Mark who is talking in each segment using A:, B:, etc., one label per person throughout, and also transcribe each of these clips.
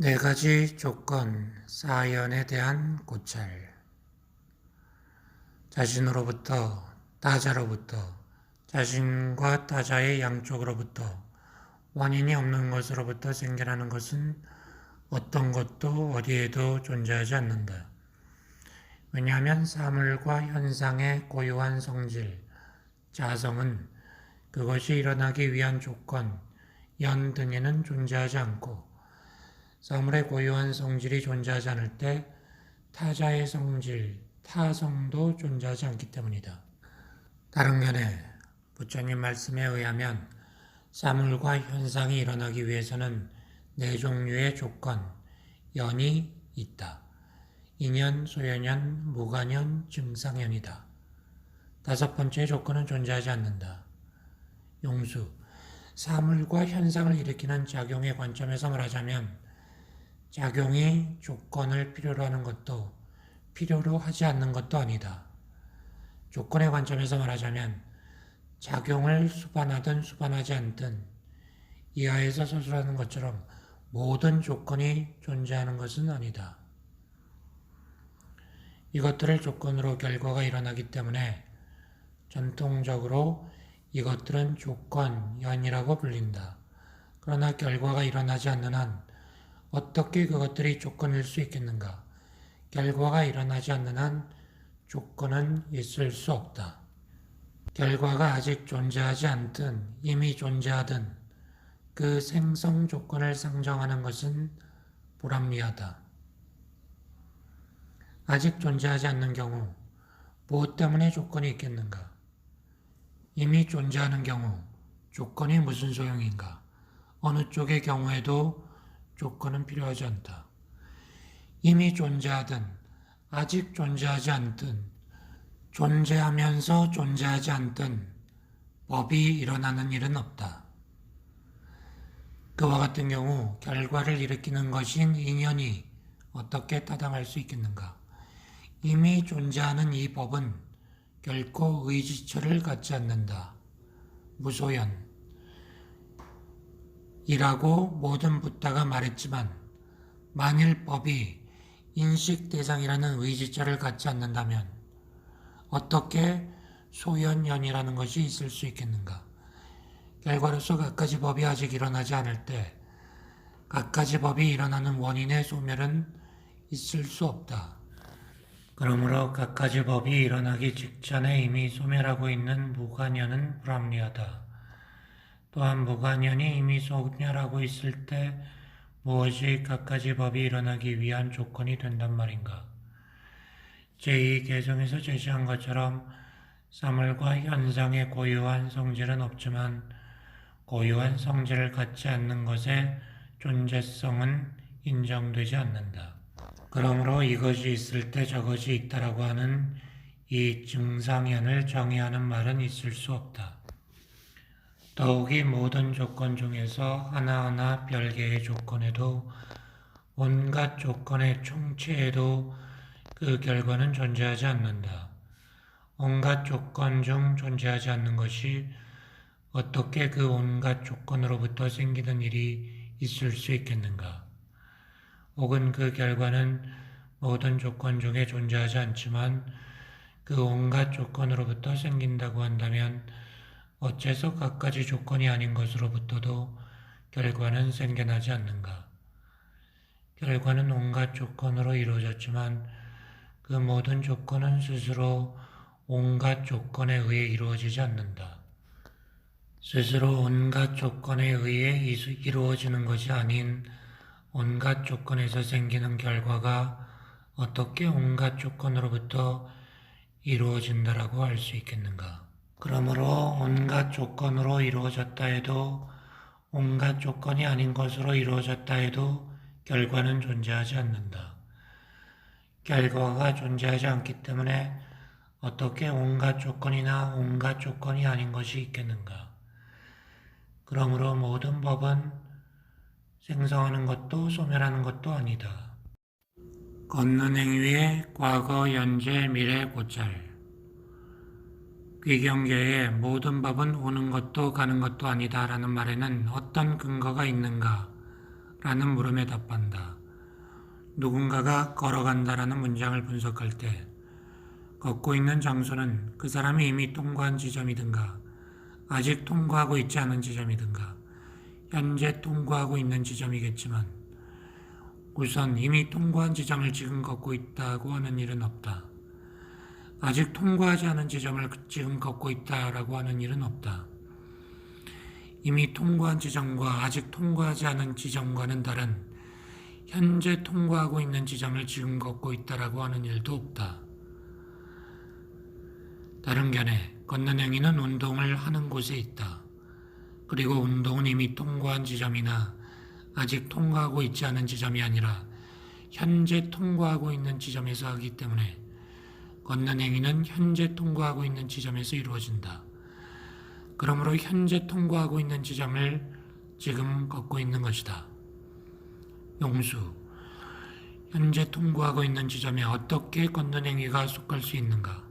A: 네 가지 조건, 사연에 대한 고찰. 자신으로부터, 타자로부터, 자신과 타자의 양쪽으로부터, 원인이 없는 것으로부터 생겨나는 것은 어떤 것도 어디에도 존재하지 않는다. 왜냐하면 사물과 현상의 고유한 성질, 자성은 그것이 일어나기 위한 조건, 연 등에는 존재하지 않고 사물의 고유한 성질이 존재하지 않을 때 타자의 성질, 타성도 존재하지 않기 때문이다. 다른 면에 부처님 말씀에 의하면 사물과 현상이 일어나기 위해서는 네 종류의 조건, 연이 있다. 인연, 소연연, 무관연, 증상연이다. 다섯 번째 조건은 존재하지 않는다. 용수, 사물과 현상을 일으키는 작용의 관점에서 말하자면 작용이 조건을 필요로 하는 것도 필요로 하지 않는 것도 아니다. 조건의 관점에서 말하자면 작용을 수반하든 수반하지 않든 이하에서 서술하는 것처럼 모든 조건이 존재하는 것은 아니다. 이것들을 조건으로 결과가 일어나기 때문에 전통적으로 이것들은 조건, 연이라고 불린다. 그러나 결과가 일어나지 않는 한 어떻게 그것들이 조건일 수 있겠는가? 결과가 일어나지 않는 한 조건은 있을 수 없다. 결과가 아직 존재하지 않든 이미 존재하든 그 생성 조건을 상정하는 것은 불합리하다. 아직 존재하지 않는 경우 무엇 때문에 조건이 있겠는가? 이미 존재하는 경우 조건이 무슨 소용인가? 어느 쪽의 경우에도 조건은 필요하지 않다. 이미 존재하든 아직 존재하지 않든 존재하면서 존재하지 않든 법이 일어나는 일은 없다. 그와 같은 경우 결과를 일으키는 것인 인연이 어떻게 타당할 수 있겠는가? 이미 존재하는 이 법은 결코 의지처를 갖지 않는다. 무소연. 이라고 모든 부다가 말했지만 만일 법이 인식 대상이라는 의지처를 갖지 않는다면 어떻게 소연연이라는 것이 있을 수 있겠는가? 결과로서 갖가지 법이 아직 일어나지 않을 때 갖가지 법이 일어나는 원인의 소멸은 있을 수 없다. 그러므로 갖가지 법이 일어나기 직전에 이미 소멸하고 있는 무관연은 불합리하다. 또한 무관연이 이미 소멸하고 있을 때 무엇이 갖가지 법이 일어나기 위한 조건이 된단 말인가? 제2개정에서 제시한 것처럼 사물과 현상의 고유한 성질은 없지만 고유한 성질을 갖지 않는 것의 존재성은 인정되지 않는다. 그러므로 이것이 있을 때 저것이 있다라고 하는 이 증상연을 정의하는 말은 있을 수 없다. 더욱이 모든 조건 중에서 하나하나 별개의 조건에도 온갖 조건의 총체에도 그 결과는 존재하지 않는다. 온갖 조건 중 존재하지 않는 것이 어떻게 그 온갖 조건으로부터 생기는 일이 있을 수 있겠는가? 혹은 그 결과는 모든 조건 중에 존재하지 않지만 그 온갖 조건으로부터 생긴다고 한다면 어째서 갖가지 조건이 아닌 것으로부터도 결과는 생겨나지 않는가? 결과는 온갖 조건으로 이루어졌지만 그 모든 조건은 스스로 온갖 조건에 의해 이루어지지 않는다. 스스로 온갖 조건에 의해 이루어지는 것이 아닌 온갖 조건에서 생기는 결과가 어떻게 온갖 조건으로부터 이루어진다라고 할 수 있겠는가? 그러므로 온갖 조건으로 이루어졌다 해도 온갖 조건이 아닌 것으로 이루어졌다 해도 결과는 존재하지 않는다. 결과가 존재하지 않기 때문에 어떻게 온갖 조건이나 온갖 조건이 아닌 것이 있겠는가? 그러므로 모든 법은 생성하는 것도 소멸하는 것도 아니다. 걷는 행위의 과거, 현재, 미래, 고찰. 귀경계의 모든 법은 오는 것도 가는 것도 아니다 라는 말에는 어떤 근거가 있는가? 라는 물음에 답한다. 누군가가 걸어간다 라는 문장을 분석할 때 걷고 있는 장소는 그 사람이 이미 통과한 지점이든가 아직 통과하고 있지 않은 지점이든가 현재 통과하고 있는 지점이겠지만 우선 이미 통과한 지점을 지금 걷고 있다고 하는 일은 없다. 아직 통과하지 않은 지점을 지금 걷고 있다라고 하는 일은 없다. 이미 통과한 지점과 아직 통과하지 않은 지점과는 다른 현재 통과하고 있는 지점을 지금 걷고 있다라고 하는 일도 없다. 다른 견해, 걷는 행위는 운동을 하는 곳에 있다. 그리고 운동은 이미 통과한 지점이나 아직 통과하고 있지 않은 지점이 아니라 현재 통과하고 있는 지점에서 하기 때문에 걷는 행위는 현재 통과하고 있는 지점에서 이루어진다. 그러므로 현재 통과하고 있는 지점을 지금 걷고 있는 것이다. 용수. 현재 통과하고 있는 지점에 어떻게 걷는 행위가 속할 수 있는가?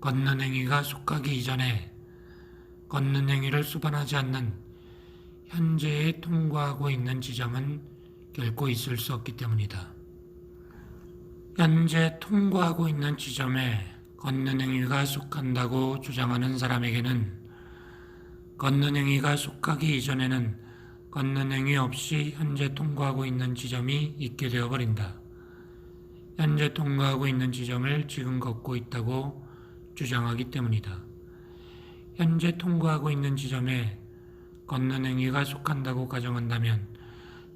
A: 걷는 행위가 속하기 이전에 걷는 행위를 수반하지 않는 현재에 통과하고 있는 지점은 결코 있을 수 없기 때문이다. 현재 통과하고 있는 지점에 걷는 행위가 속한다고 주장하는 사람에게는 걷는 행위가 속하기 이전에는 걷는 행위 없이 현재 통과하고 있는 지점이 있게 되어 버린다. 현재 통과하고 있는 지점을 지금 걷고 있다고 주장하기 때문이다. 현재 통과하고 있는 지점에 걷는 행위가 속한다고 가정한다면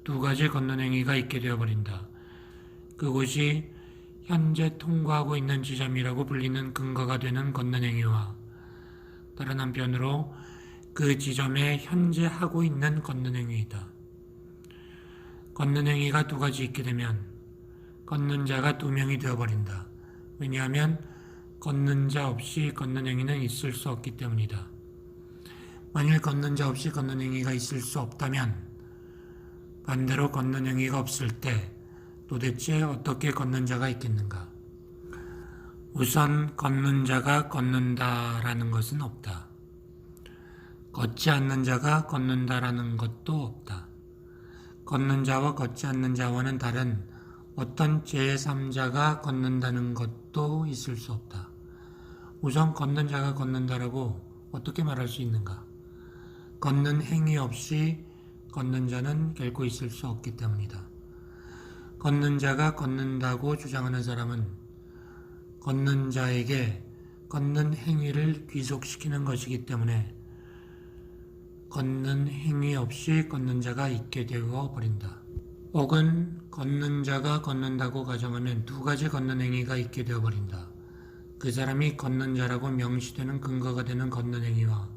A: 두 가지 걷는 행위가 있게 되어 버린다. 그곳이 현재 통과하고 있는 지점이라고 불리는 근거가 되는 걷는 행위와 다른 한편으로 그 지점에 현재 하고 있는 걷는 행위이다. 걷는 행위가 두 가지 있게 되면 걷는 자가 두 명이 되어버린다. 왜냐하면 걷는 자 없이 걷는 행위는 있을 수 없기 때문이다. 만일 걷는 자 없이 걷는 행위가 있을 수 없다면 반대로 걷는 행위가 없을 때 도대체 어떻게 걷는 자가 있겠는가? 우선 걷는 자가 걷는다라는 것은 없다. 걷지 않는 자가 걷는다라는 것도 없다. 걷는 자와 걷지 않는 자와는 다른 어떤 제3자가 걷는다는 것도 있을 수 없다. 우선 걷는 자가 걷는다라고 어떻게 말할 수 있는가? 걷는 행위 없이 걷는 자는 결코 있을 수 없기 때문이다. 걷는 자가 걷는다고 주장하는 사람은 걷는 자에게 걷는 행위를 귀속시키는 것이기 때문에 걷는 행위 없이 걷는 자가 있게 되어 버린다. 혹은 걷는 자가 걷는다고 가정하면 두 가지 걷는 행위가 있게 되어 버린다. 그 사람이 걷는 자라고 명시되는 근거가 되는 걷는 행위와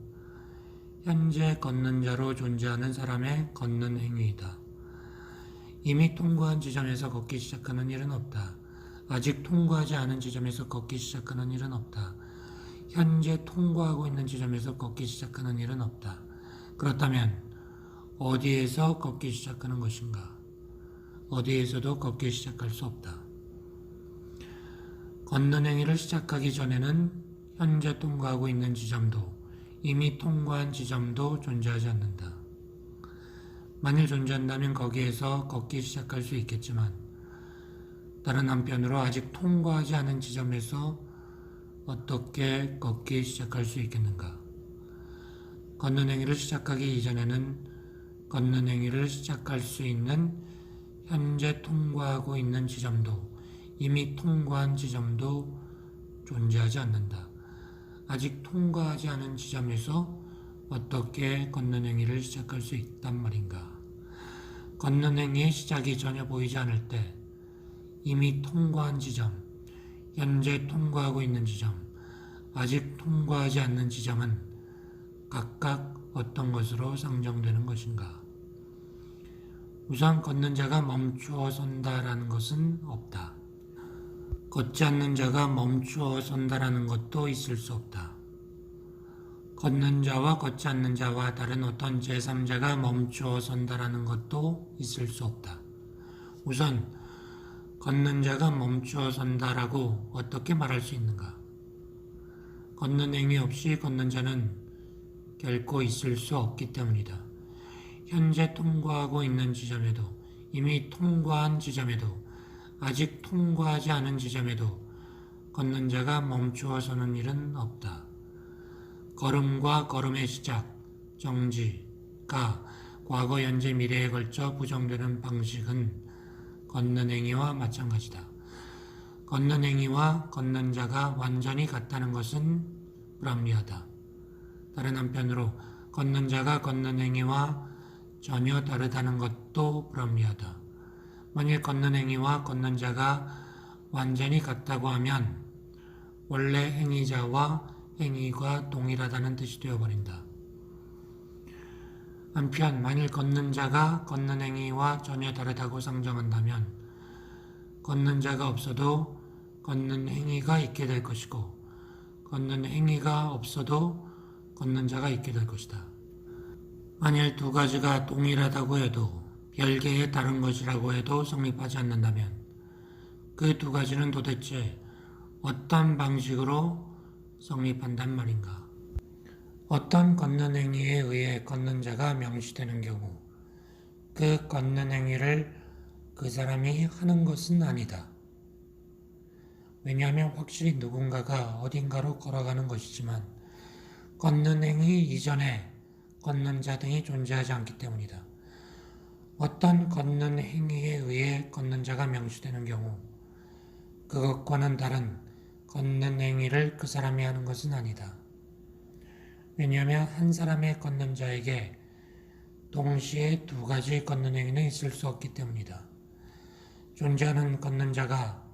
A: 현재 걷는 자로 존재하는 사람의 걷는 행위이다. 이미 통과한 지점에서 걷기 시작하는 일은 없다. 아직 통과하지 않은 지점에서 걷기 시작하는 일은 없다. 현재 통과하고 있는 지점에서 걷기 시작하는 일은 없다. 그렇다면 어디에서 걷기 시작하는 것인가? 어디에서도 걷기 시작할 수 없다. 걷는 행위를 시작하기 전에는 현재 통과하고 있는 지점도 이미 통과한 지점도 존재하지 않는다. 만일 존재한다면 거기에서 걷기 시작할 수 있겠지만 다른 한편으로 아직 통과하지 않은 지점에서 어떻게 걷기 시작할 수 있겠는가? 걷는 행위를 시작하기 이전에는 걷는 행위를 시작할 수 있는 현재 통과하고 있는 지점도 이미 통과한 지점도 존재하지 않는다. 아직 통과하지 않은 지점에서 어떻게 걷는 행위를 시작할 수 있단 말인가? 걷는 행위의 시작이 전혀 보이지 않을 때 이미 통과한 지점, 현재 통과하고 있는 지점, 아직 통과하지 않는 지점은 각각 어떤 것으로 상정되는 것인가? 우선 걷는 자가 멈추어 선다라는 것은 없다. 걷지 않는 자가 멈추어 선다라는 것도 있을 수 없다. 걷는 자와 걷지 않는 자와 다른 어떤 제3자가 멈추어 선다라는 것도 있을 수 없다. 우선 걷는 자가 멈추어 선다라고 어떻게 말할 수 있는가? 걷는 행위 없이 걷는 자는 결코 있을 수 없기 때문이다. 현재 통과하고 있는 지점에도 이미 통과한 지점에도 아직 통과하지 않은 지점에도 걷는 자가 멈추어 서는 일은 없다. 걸음과 걸음의 시작, 정지가 과거, 현재, 미래에 걸쳐 부정되는 방식은 걷는 행위와 마찬가지다. 걷는 행위와 걷는 자가 완전히 같다는 것은 불합리하다. 다른 한편으로 걷는 자가 걷는 행위와 전혀 다르다는 것도 불합리하다. 만일 걷는 행위와 걷는 자가 완전히 같다고 하면 원래 행위자와 행위가 동일하다는 뜻이 되어버린다. 한편 만일 걷는 자가 걷는 행위와 전혀 다르다고 상정한다면 걷는 자가 없어도 걷는 행위가 있게 될 것이고 걷는 행위가 없어도 걷는 자가 있게 될 것이다. 만일 두 가지가 동일하다고 해도 별개의 다른 것이라고 해도 성립하지 않는다면 그 두 가지는 도대체 어떤 방식으로 성립한단 말인가? 어떤 걷는 행위에 의해 걷는 자가 명시되는 경우 그 걷는 행위를 그 사람이 하는 것은 아니다. 왜냐하면 확실히 누군가가 어딘가로 걸어가는 것이지만 걷는 행위 이전에 걷는 자 등이 존재하지 않기 때문이다. 어떤 걷는 행위에 의해 걷는 자가 명시되는 경우 그것과는 다른 걷는 행위를 그 사람이 하는 것은 아니다. 왜냐하면 한 사람의 걷는 자에게 동시에 두 가지 걷는 행위는 있을 수 없기 때문이다. 존재하는 걷는 자가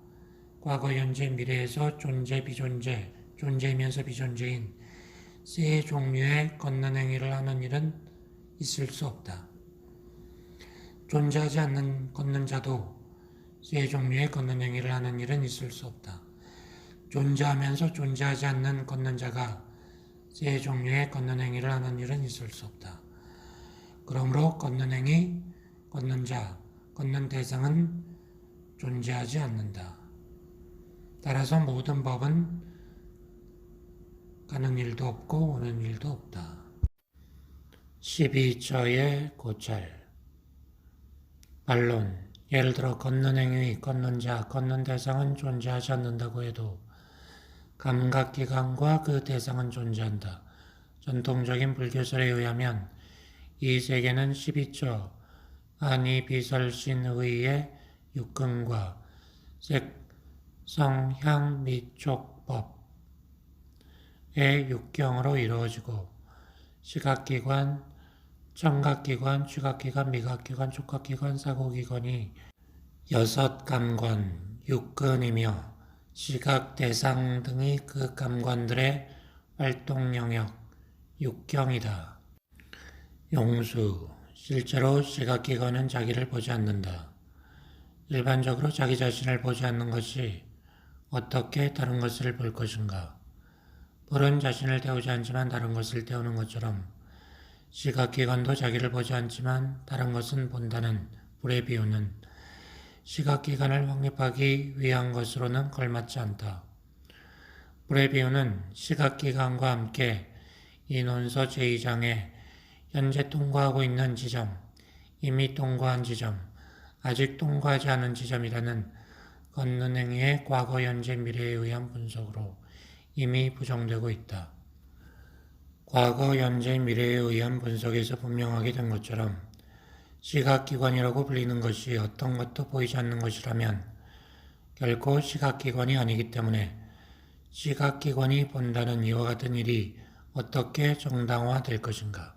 A: 과거, 현재, 미래에서 존재, 비존재, 존재이면서 비존재인 세 종류의 걷는 행위를 하는 일은 있을 수 없다. 존재하지 않는 걷는 자도 세 종류의 걷는 행위를 하는 일은 있을 수 없다. 존재하면서 존재하지 않는 걷는 자가 세 종류의 걷는 행위를 하는 일은 있을 수 없다. 그러므로 걷는 행위, 걷는 자, 걷는 대상은 존재하지 않는다. 따라서 모든 법은 가는 일도 없고 오는 일도 없다. 12처의 고찰 반론 예를 들어 걷는 행위, 걷는 자, 걷는 대상은 존재하지 않는다고 해도 감각기관과 그 대상은 존재한다. 전통적인 불교설에 의하면 이 세계는 12처 아니 비설신의의 육근과 색, 성, 향, 미, 촉, 법의 육경으로 이루어지고 시각기관, 청각기관, 추각기관, 미각기관, 촉각기관, 사고기관이 여섯 감관, 육근이며 시각, 대상 등이 그 감관들의 활동 영역, 육경이다. 용수, 실제로 시각기관은 자기를 보지 않는다. 일반적으로 자기 자신을 보지 않는 것이 어떻게 다른 것을 볼 것인가? 불은 자신을 태우지 않지만 다른 것을 태우는 것처럼 시각기관도 자기를 보지 않지만 다른 것은 본다는 불의 비유는 시각기관을 확립하기 위한 것으로는 걸맞지 않다. 비유는 시각기관과 함께 이 논서 제2장에 현재 통과하고 있는 지점, 이미 통과한 지점, 아직 통과하지 않은 지점이라는 걷는 행위의 과거, 현재, 미래에 의한 분석으로 이미 부정되고 있다. 과거, 현재, 미래에 의한 분석에서 분명하게 된 것처럼 시각기관이라고 불리는 것이 어떤 것도 보이지 않는 것이라면 결코 시각기관이 아니기 때문에 시각기관이 본다는 이와 같은 일이 어떻게 정당화될 것인가?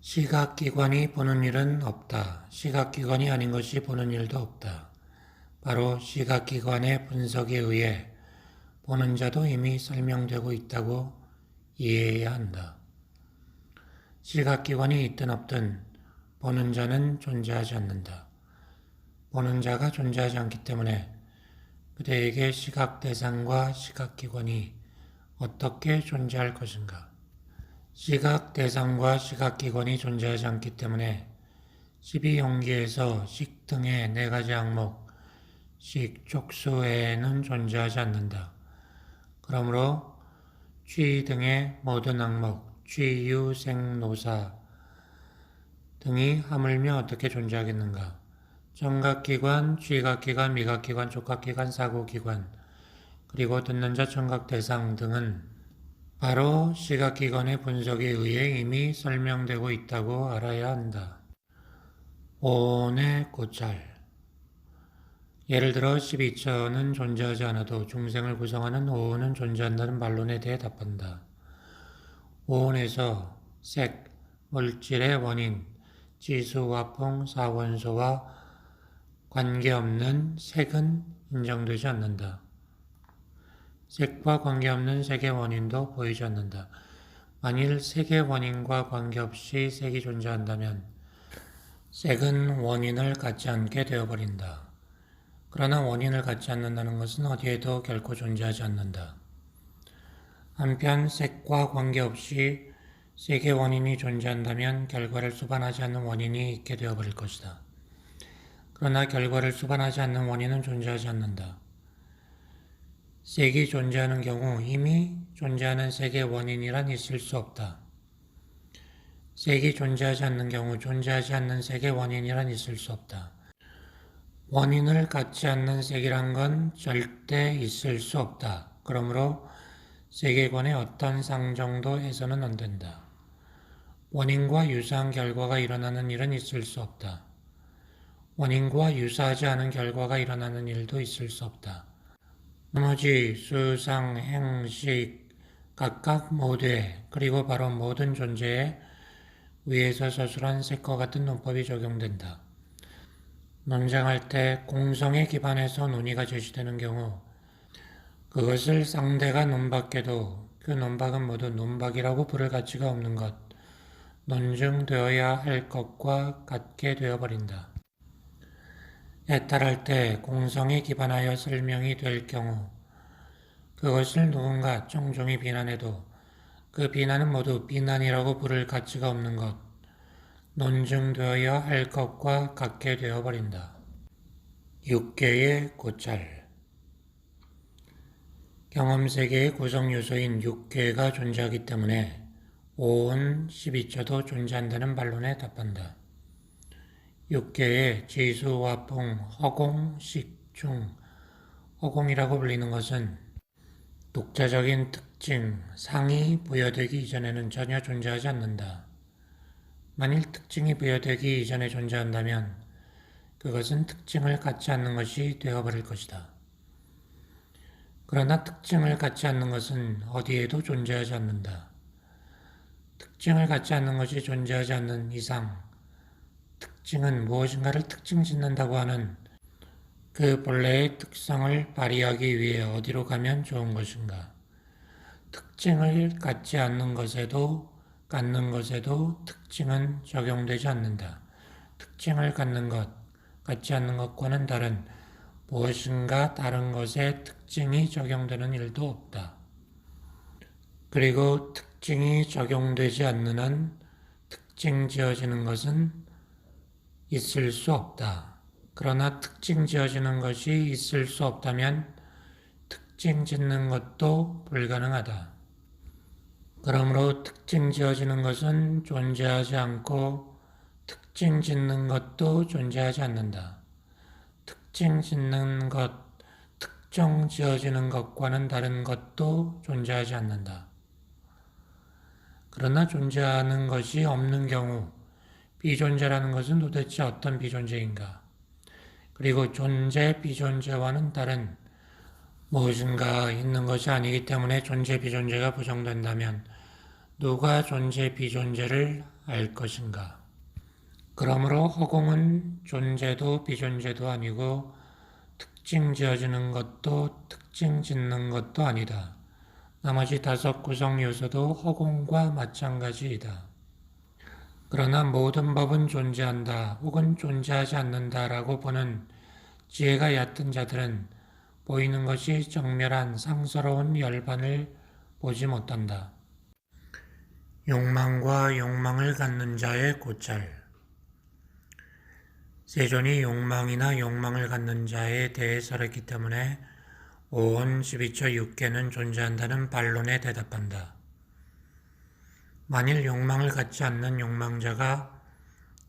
A: 시각기관이 보는 일은 없다. 시각기관이 아닌 것이 보는 일도 없다. 바로 시각기관의 분석에 의해 보는 자도 이미 설명되고 있다고 이해해야 한다. 시각기관이 있든 없든 보는 자는 존재하지 않는다. 보는 자가 존재하지 않기 때문에 그대에게 시각 대상과 시각 기관이 어떻게 존재할 것인가? 시각 대상과 시각 기관이 존재하지 않기 때문에 12용기에서 식 등의 네 가지 항목, 식, 촉수 외에는 존재하지 않는다. 그러므로 취 등의 모든 항목, 취, 유, 생, 노사 등이 하물며 어떻게 존재하겠는가? 청각기관, 쥐각기관, 미각기관, 촉각기관, 사고기관, 그리고 듣는 자 청각 대상 등은 바로 시각기관의 분석에 의해 이미 설명되고 있다고 알아야 한다. 오온의 고찰 예를 들어 12처는 존재하지 않아도 중생을 구성하는 오온은 존재한다는 반론에 대해 답한다. 오온에서 색, 물질의 원인, 지수, 화풍, 사원소와 관계없는 색은 인정되지 않는다. 색과 관계없는 색의 원인도 보이지 않는다. 만일 색의 원인과 관계없이 색이 존재한다면 색은 원인을 갖지 않게 되어버린다. 그러나 원인을 갖지 않는다는 것은 어디에도 결코 존재하지 않는다. 한편 색과 관계없이 색의 원인이 존재한다면 결과를 수반하지 않는 원인이 있게 되어버릴 것이다. 그러나 결과를 수반하지 않는 원인은 존재하지 않는다. 색이 존재하는 경우 이미 존재하는 색의 원인이란 있을 수 없다. 색이 존재하지 않는 경우 존재하지 않는 색의 원인이란 있을 수 없다. 원인을 갖지 않는 색이란 건 절대 있을 수 없다. 그러므로 세계관의 어떤 상정도 해서는 안 된다. 원인과 유사한 결과가 일어나는 일은 있을 수 없다. 원인과 유사하지 않은 결과가 일어나는 일도 있을 수 없다. 나머지 수상, 행식, 각각 모두에 그리고 바로 모든 존재에 위에서 서술한 색과 같은 논법이 적용된다. 논쟁할 때 공성에 기반해서 논의가 제시되는 경우 그것을 상대가 논박해도 그 논박은 모두 논박이라고 부를 가치가 없는 것, 논증되어야 할 것과 같게 되어버린다. 애탈할 때 공성에 기반하여 설명이 될 경우 그것을 누군가 종종이 비난해도 그 비난은 모두 비난이라고 부를 가치가 없는 것, 논증되어야 할 것과 같게 되어버린다. 육계의 고찰 경험세계의 구성 요소인 육계가 존재하기 때문에 오온 12조도 존재한다는 반론에 답한다. 육계의 지수, 화풍, 허공, 식, 중, 허공이라고 불리는 것은 독자적인 특징, 상이 부여되기 이전에는 전혀 존재하지 않는다. 만일 특징이 부여되기 이전에 존재한다면 그것은 특징을 갖지 않는 것이 되어버릴 것이다. 그러나 특징을 갖지 않는 것은 어디에도 존재하지 않는다. 특징을 갖지 않는 것이 존재하지 않는 이상 특징은 무엇인가를 특징 짓는다고 하는 그 본래의 특성을 발휘하기 위해 어디로 가면 좋은 것인가? 특징을 갖지 않는 것에도 갖는 것에도 특징은 적용되지 않는다. 특징을 갖는 것, 갖지 않는 것과는 다른 무엇인가 다른 것에 특징이 적용되는 일도 없다. 그리고 특 징이 적용되지 않는 한 특징 지어지는 것은 있을 수 없다. 그러나 특징 지어지는 것이 있을 수 없다면 특징 짓는 것도 불가능하다. 그러므로 특징 지어지는 것은 존재하지 않고 특징 짓는 것도 존재하지 않는다. 특징 짓는 것, 특정 지어지는 것과는 다른 것도 존재하지 않는다. 그러나 존재하는 것이 없는 경우 비존재라는 것은 도대체 어떤 비존재인가? 그리고 존재, 비존재와는 다른 무엇인가 있는 것이 아니기 때문에 존재, 비존재가 부정된다면 누가 존재, 비존재를 알 것인가? 그러므로 허공은 존재도 비존재도 아니고 특징 지어지는 것도 특징 짓는 것도 아니다. 나머지 다섯 구성 요소도 허공과 마찬가지이다. 그러나 모든 법은 존재한다 혹은 존재하지 않는다라고 보는 지혜가 얕은 자들은 보이는 것이 정멸한 상스러운 열반을 보지 못한다. 욕망과 욕망을 갖는 자의 고찰 세존이 욕망이나 욕망을 갖는 자에 대해 설했기 때문에 5원 12처 6개는 존재한다는 반론에 대답한다. 만일 욕망을 갖지 않는 욕망자가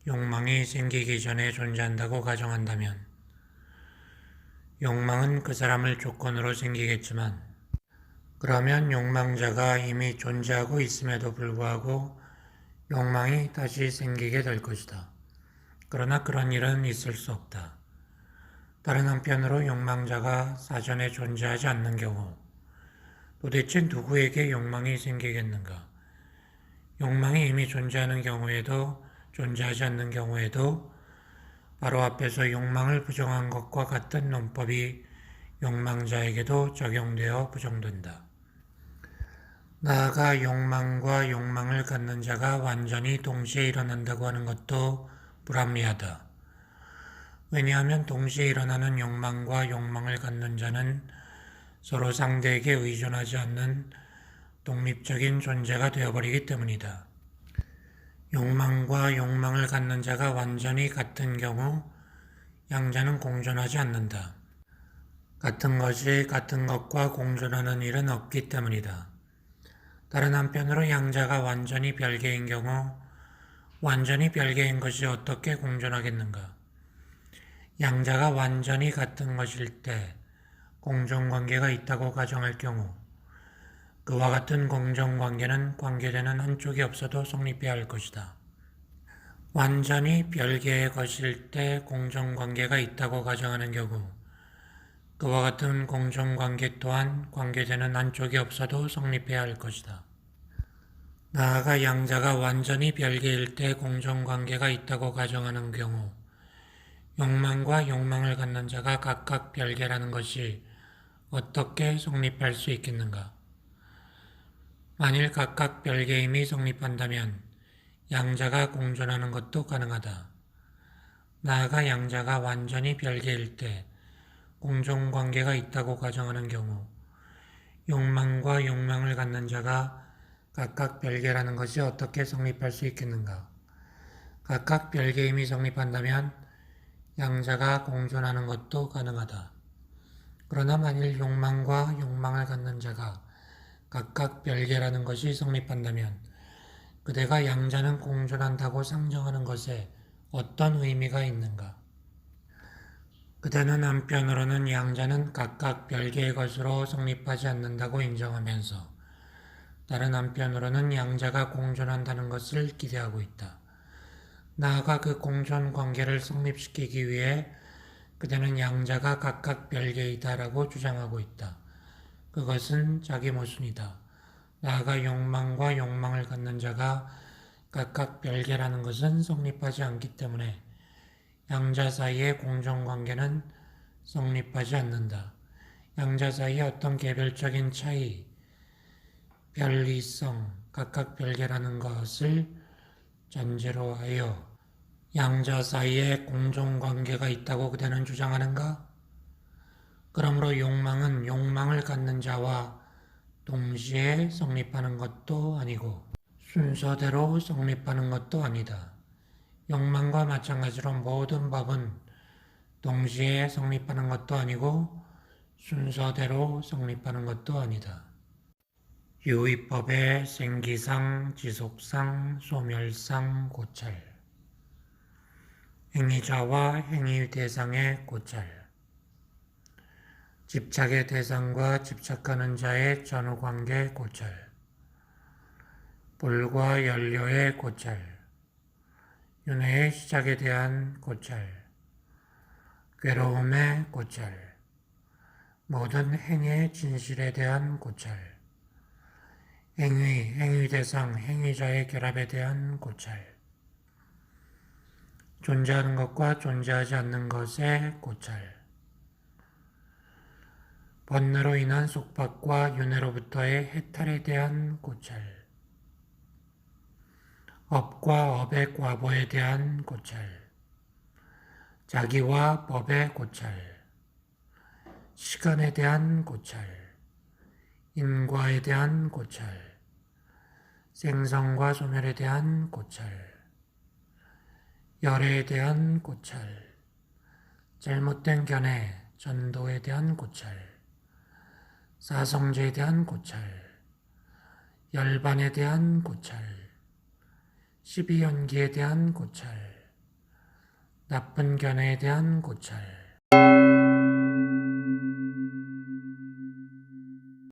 A: 욕망이 생기기 전에 존재한다고 가정한다면 욕망은 그 사람을 조건으로 생기겠지만 그러면 욕망자가 이미 존재하고 있음에도 불구하고 욕망이 다시 생기게 될 것이다. 그러나 그런 일은 있을 수 없다. 다른 한편으로 욕망자가 사전에 존재하지 않는 경우 도대체 누구에게 욕망이 생기겠는가? 욕망이 이미 존재하는 경우에도 존재하지 않는 경우에도 바로 앞에서 욕망을 부정한 것과 같은 논법이 욕망자에게도 적용되어 부정된다. 나아가 욕망과 욕망을 갖는 자가 완전히 동시에 일어난다고 하는 것도 불합리하다. 왜냐하면 동시에 일어나는 욕망과 욕망을 갖는 자는 서로 상대에게 의존하지 않는 독립적인 존재가 되어버리기 때문이다. 욕망과 욕망을 갖는 자가 완전히 같은 경우 양자는 공존하지 않는다. 같은 것이 같은 것과 공존하는 일은 없기 때문이다. 다른 한편으로 양자가 완전히 별개인 경우 완전히 별개인 것이 어떻게 공존하겠는가? 양자가 완전히 같은 것일 때 공존관계가 있다고 가정할 경우 그와 같은 공정관계는 관계되는 한쪽이 없어도 성립해야 할 것이다. 완전히 별개의 것일 때 공정관계가 있다고 가정하는 경우 그와 같은 공정관계 또한 관계되는 한쪽이 없어도 성립해야 할 것이다. 나아가 양자가 완전히 별개일 때 공정관계가 있다고 가정하는 경우 욕망과 욕망을 갖는 자가 각각 별개라는 것이 어떻게 성립할 수 있겠는가? 만일 각각 별개임이 성립한다면 양자가 공존하는 것도 가능하다. 나아가 양자가 완전히 별개일 때 공존관계가 있다고 가정하는 경우 욕망과 욕망을 갖는 자가 각각 별개라는 것이 어떻게 성립할 수 있겠는가? 각각 별개임이 성립한다면 양자가 공존하는 것도 가능하다. 그러나 만일 욕망과 욕망을 갖는 자가 각각 별개라는 것이 성립한다면 그대가 양자는 공존한다고 상정하는 것에 어떤 의미가 있는가? 그대는 한편으로는 양자는 각각 별개의 것으로 성립하지 않는다고 인정하면서 다른 한편으로는 양자가 공존한다는 것을 기대하고 있다. 나아가 그 공존 관계를 성립시키기 위해 그대는 양자가 각각 별개이다라고 주장하고 있다. 그것은 자기 모순이다. 나아가 욕망과 욕망을 갖는 자가 각각 별개라는 것은 성립하지 않기 때문에 양자 사이의 공정관계는 성립하지 않는다. 양자 사이의 어떤 개별적인 차이, 별리성, 각각 별개라는 것을 전제로 하여 양자 사이에 공정관계가 있다고 그대는 주장하는가? 그러므로 욕망은 욕망을 갖는 자와 동시에 성립하는 것도 아니고 순서대로 성립하는 것도 아니다. 욕망과 마찬가지로 모든 법은 동시에 성립하는 것도 아니고 순서대로 성립하는 것도 아니다. 유의법의 생기상, 지속상, 소멸상, 고찰 행위자와 행위 대상의 고찰. 집착의 대상과 집착하는 자의 전후관계 고찰, 불과 연료의 고찰, 윤회의 시작에 대한 고찰, 괴로움의 고찰, 모든 행위의 진실에 대한 고찰, 행위, 행위 대상, 행위자의 결합에 대한 고찰, 존재하는 것과 존재하지 않는 것의 고찰, 번뇌로 인한 속박과 윤회로부터의 해탈에 대한 고찰, 업과 업의 과보에 대한 고찰, 자기와 법의 고찰, 시간에 대한 고찰, 인과에 대한 고찰, 생성과 소멸에 대한 고찰, 열애에 대한 고찰, 잘못된 견해, 전도에 대한 고찰, 사성제에 대한 고찰, 열반에 대한 고찰, 십이연기에 대한 고찰, 나쁜 견해에 대한 고찰